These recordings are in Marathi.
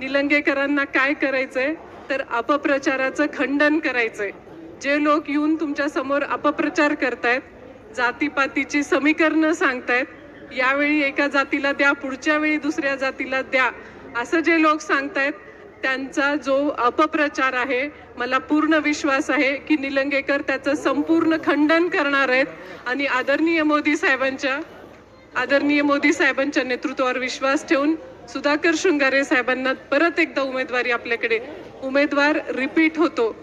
निलंगेकरांना काय करायचंय? तर अपप्रचाराचं खंडन करायचंय. जे लोक येऊन तुमच्यासमोर अपप्रचार करतायत जातीपातीची समीकरणं सांगतायत यावेळी एका जातीला द्या पुढच्या वेळी दुसऱ्या जातीला द्या असं जे लोक सांगतायत त्यांचा जो अपप्रचार आहे मला पूर्ण विश्वास आहे की निलंगेकर त्याचं संपूर्ण खंडन करणार आहेत. आणि आदरणीय मोदी साहेबांच्या आदरणीय मोदी साहेबांच्या नेतृत्वावर विश्वास ठेवून सुधाकर शृंगारे साहेबांना परत एकदा उमेदवारी आपल्याकडे. उमेदवार रिपीट होतो.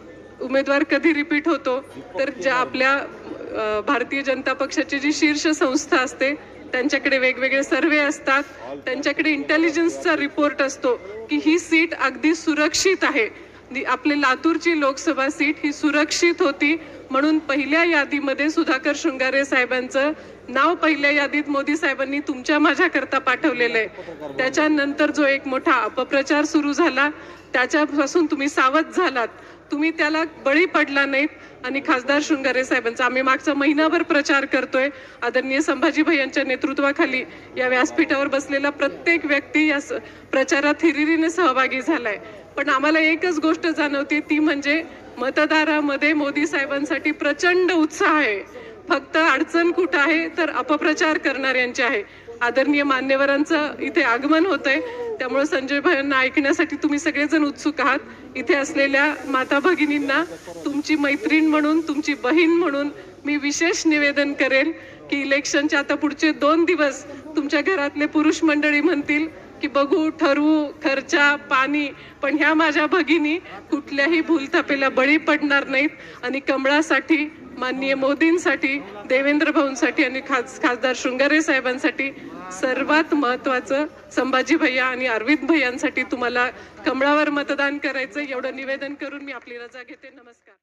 उमेदवार कधी रिपीट होतो? तर ज्या आपल्या भारतीय जनता पक्षाची जी शीर्ष संस्था असते त्यांच्याकडे वेगवेगळे सर्वे असतात. त्यांच्याकडे इंटेलिजन्सचा रिपोर्ट असतो की ही सीट अगदी सुरक्षित आहे. आपले आपली लातूरची लोकसभा सीट ही सुरक्षित होती. म्हणून पहिल्या यादीमध्ये सुधाकर शृंगारे साहेबांचं नाव पहिल्या यादीत मोदी साहेबांनी तुमच्या माझ्याकरता पाठवलेलं आहे. त्याच्यानंतर जो एक मोठा अपप्रचार सुरू झाला त्याच्यापासून तुम्ही सावध झालात. तुम्ही त्याला बळी पडला नाहीत आणि खासदार शृंगारे साहेबांचा आम्ही मागचा महिनाभर प्रचार करतोय. आदरणीय संभाजी भैयांच्या नेतृत्वाखाली या व्यासपीठावर बसलेला प्रत्येक व्यक्ती या प्रचारात हिरिरीने सहभागी झालाय. पण आम्हाला एकच गोष्ट जाणवते ती म्हणजे मतदारामध्ये मोदी साहेबांसाठी प्रचंड उत्साह आहे. फक्त अडचण कुठं आहे तर अपप्रचार करणाऱ्यांची आहे. आदरणीय मान्यवरांचं इथे आगमन होत आहे त्यामुळे संजय भयांना ऐकण्यासाठी तुम्ही सगळेजण उत्सुक आहात. इथे असलेल्या माता भगिनींना तुमची मैत्रीण म्हणून तुमची बहीण म्हणून मी विशेष निवेदन करेल की इलेक्शनच्या आता पुढचे दोन दिवस तुमच्या घरातले पुरुष मंडळी म्हणतील की बघू ठरवू खर्चा पाणी. पण ह्या माझ्या भगिनी कुठल्याही भूलथापेला बळी पडणार नाहीत आणि कमळासाठी माननीय मोदींसाठी देवेंद्र भाऊंसाठी आणि खास खासदार शृंगारे साहेबांसाठी सर्वात महत्वाचं संभाजी भैया आणि अरविंद भैयांसाठी तुम्हाला कमळावर मतदान करायचं एवढं निवेदन करून मी आपली रजा घेते. नमस्कार.